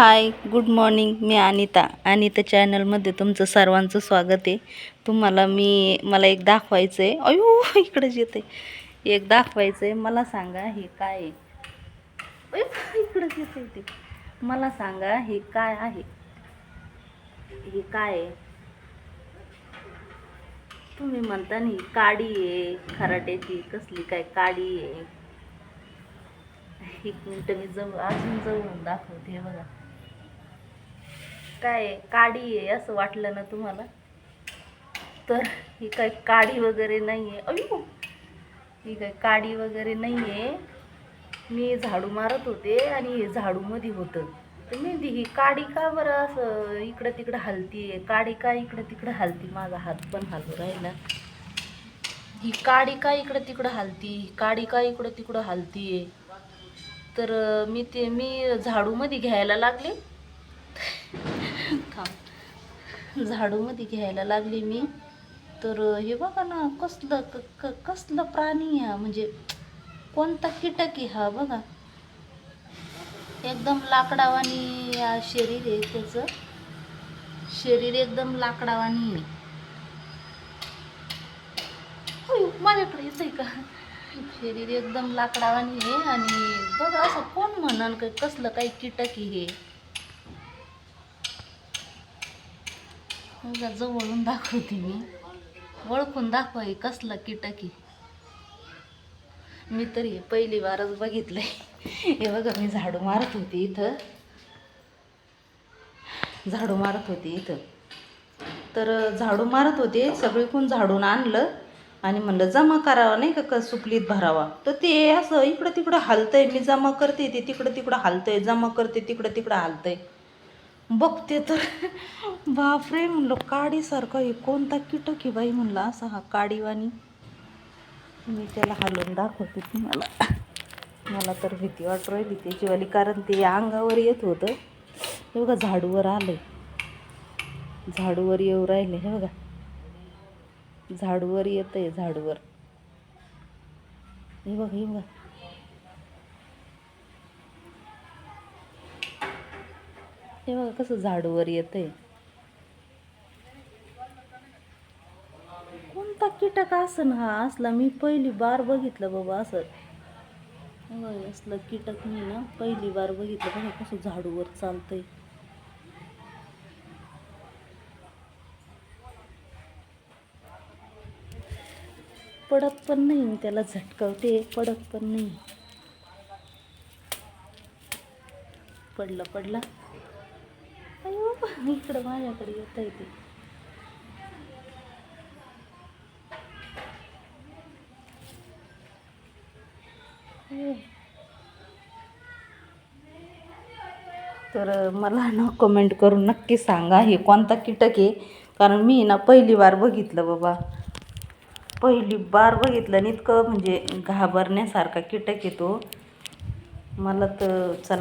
हाय good morning मी अनिता. अनिता चॅनलमध्ये तुमचं सर्वांचं स्वागत आहे. तुम्हाला मी मला एक दाखवायचं आहे अयो इकडेच येते एक दाखवायचं आहे मला सांगा हे काय आहे? अयो, इकडंच येते ते. मला सांगा हे काय आहे? हे काय आहे? तुम्ही म्हणता ना ही काडी आहे खराट्याची. कसली काय काडी आहे? एक मिनटं मी जवळ अजून जवळून दाखवते हे बघा. काय काडी आहे असं वाटलं ना तुम्हाला? तर ही काय काडी वगैरे नाही आहे अयो! ही काय काडी वगैरे नाही आहे मी झाडू मारत होते आणि हे झाडूमध्ये होतं. तर मेहंदी ही काडी का बरं असं इकडं तिकडं हलती आहे काडी का इकडं तिकडं हलती? माझा हात पण हलू राहिला. ही काडी का इकडं तिकडं हलती? काडी का इकडं तिकडं हलती तर मी ते मी झाडूमध्ये घ्यायला लागले. थांब झाडूमध्ये घ्यायला लागले मी. तर हे बघा ना कसलं क- क- कसलं प्राणी हा, म्हणजे कोणता कीटक आहे हा बघा. एकदम लाकडावानी शरीर आहे त्याचं. शरीर एकदम लाकडावानी आहे. माझ्याकडे येत आहे का? शरीर एकदम लाकडावानी आहे आणि बघा असं कोण म्हणाल का कसलं काही कीटक आहे हे? बघा जवळून दाखवते मी. ओळखून दाखवा हे कसलं कीटक मी तर हे पहिली वारच बघितलंय. हे बघा मी झाडू मारत होते इथं. झाडू मारत होते इथं. तर झाडू मारत होते सगळीकडून झाडून आणलं आणि म्हणलं जमा करावा नाही का क सुकलीत भरावा? तर ते असं इकडं तिकडं हलतंय. मी जमा करते ते तिकडं तिकडं हलतंय जमा करते तिकडं तिकडं हलतंय. बघते तर. बापरे म्हणलं काडीसारखं हे कोणता कीटक आहे बाई म्हणलं असा हा काडीवाणी. मी त्याला हलवून दाखवते तुम्हाला. मला तर भीती वाटू राहिली त्याचीवाली कारण ते अंगावर येत होतं. हे बघा झाडूवर आलं झाडूवर येऊ राहिले हे बघा. झाडूवर येत आहे झाडूवर. हे बघा हे बघा. हे बघा कसं झाडूवर येत आहे कोणता कीटक असन हा? असला मी पहिली बार बघितलं बाबा असं. बघा, असलं कीटक मी ना पहिली बार बघितलं बघा कसं झाडूवर चालतंय. पडत पण नाही मी त्याला झटकवते पडत पण नाही. पडलं पडलं. अयो इकडं माझ्याकडे येत आहे ते तर मला ना कमेंट करून नक्की सांगा हे कोणता कीटक आहे? कारण मी ना पहिली बार बघितलं बाबा. पहिली बार बघितलं आणि इतकं म्हणजे घाबरण्यासारखा कीटक येतो मला तर चला